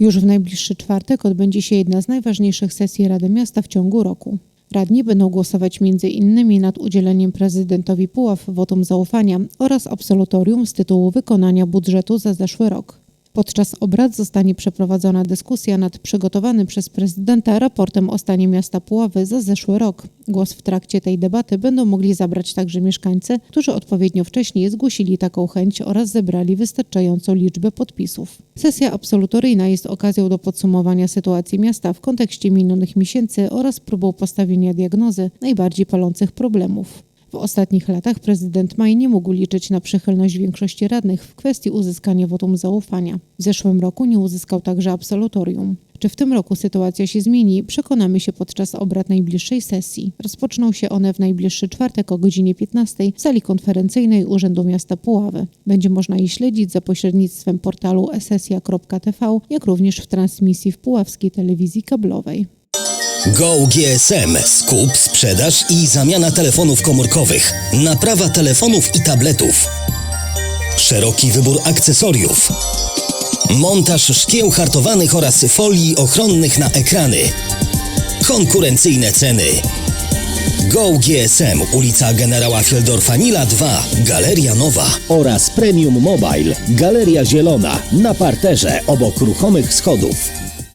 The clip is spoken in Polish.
Już w najbliższy czwartek odbędzie się jedna z najważniejszych sesji Rady Miasta w ciągu roku. Radni będą głosować innymi nad udzieleniem prezydentowi Puław wotum zaufania oraz absolutorium z tytułu wykonania budżetu za zeszły rok. Podczas obrad zostanie przeprowadzona dyskusja nad przygotowanym przez prezydenta raportem o stanie miasta Puławy za zeszły rok. Głos w trakcie tej debaty będą mogli zabrać także mieszkańcy, którzy odpowiednio wcześniej zgłosili taką chęć oraz zebrali wystarczającą liczbę podpisów. Sesja absolutoryjna jest okazją do podsumowania sytuacji miasta w kontekście minionych miesięcy oraz próbą postawienia diagnozy najbardziej palących problemów. W ostatnich latach prezydent Maj nie mógł liczyć na przychylność większości radnych w kwestii uzyskania wotum zaufania. W zeszłym roku nie uzyskał także absolutorium. Czy w tym roku sytuacja się zmieni, przekonamy się podczas obrad najbliższej sesji. Rozpoczną się one w najbliższy czwartek o godzinie 15 w sali konferencyjnej Urzędu Miasta Puławy. Będzie można je śledzić za pośrednictwem portalu esesja.tv, jak również w transmisji w puławskiej telewizji kablowej. Go GSM. Skup, sprzedaż i zamiana telefonów komórkowych. Naprawa telefonów i tabletów. Szeroki wybór akcesoriów. Montaż szkieł hartowanych oraz folii ochronnych na ekrany. Konkurencyjne ceny. Go GSM, ulica Generała Fieldorfa Nila 2, Galeria Nowa. oraz Premium Mobile, Galeria Zielona na parterze obok ruchomych schodów.